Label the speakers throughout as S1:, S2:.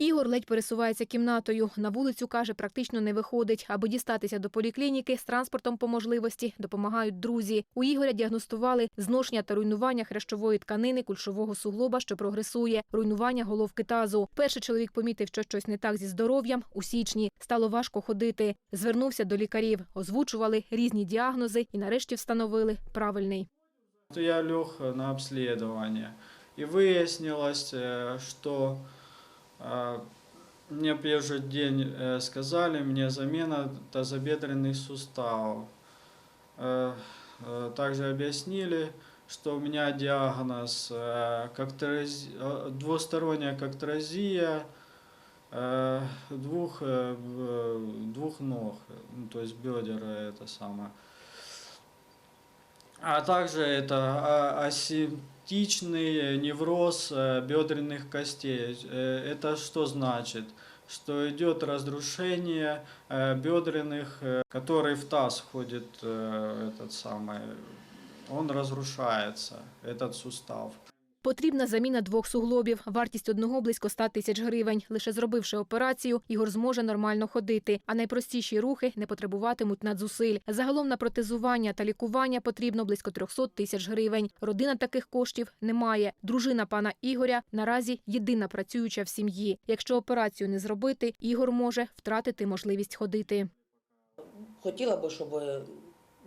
S1: Ігор ледь пересувається кімнатою. На вулицю каже, практично не виходить. Аби дістатися до поліклініки з транспортом по можливості допомагають друзі. У Ігоря діагностували зношення та руйнування хрящової тканини кульшового суглоба, що прогресує, руйнування головки тазу. Перший чоловік помітив, що щось не так зі здоров'ям у січні. Стало важко ходити. Звернувся до лікарів, озвучували різні діагнози і нарешті встановили правильний.
S2: Я лег на обследование, и выяснилось, э, что э, мне в первый день э, сказали, мне замена тазобедренных суставов. Э, э, Также объяснили, что у меня диагноз двусторонняя коктразия э, двух, двух ног, ну, то есть бедер это самое. А также это а, асимптичный невроз э, бедренных костей. Э, Это что значит? Что идет разрушение э, бедренных, э, который в таз входит э, этот самый, он разрушается, этот сустав.
S1: Потрібна заміна двох суглобів. Вартість одного близько 100 тисяч гривень. Лише зробивши операцію, Ігор зможе нормально ходити, а найпростіші рухи не потребуватимуть надзусиль. Загалом на протезування та лікування потрібно близько 300 тисяч гривень. Родина таких коштів не має. Дружина пана Ігоря наразі єдина працююча в сім'ї. Якщо операцію не зробити, Ігор може втратити можливість ходити.
S3: Хотіла би, щоб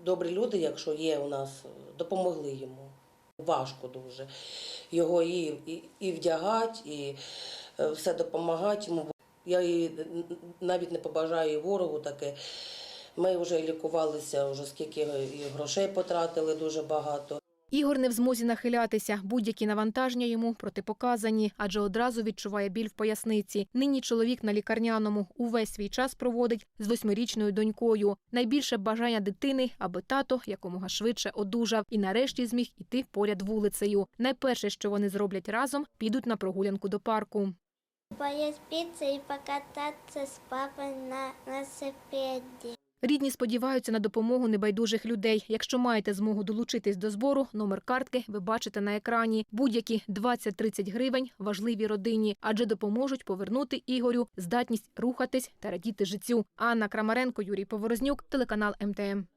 S3: добрі люди, якщо є у нас, допомогли йому. Важко дуже. Його і, і, і вдягати, і е, все допомагати йому. Я її навіть не побажаю ворогу таке. Ми вже лікувалися, вже скільки і грошей потратили дуже багато.
S1: Ігор не в змозі нахилятися. Будь-які навантаження йому протипоказані, адже одразу відчуває біль в поясниці. Нині чоловік на лікарняному увесь свій час проводить з восьмирічною донькою. Найбільше бажання дитини, аби тато якомога швидше одужав і нарешті зміг іти поряд вулицею. Найперше, що вони зроблять разом, підуть на прогулянку до парку.
S4: Поесть пиццу и покататься с папой на велосипеде.
S1: Рідні сподіваються на допомогу небайдужих людей. Якщо маєте змогу долучитись до збору, номер картки ви бачите на екрані. Будь-які 20-30 гривень важливі родині, адже допоможуть повернути Ігорю здатність рухатись та радіти життю. Анна Крамаренко, Юрій Поворознюк, телеканал МТМ.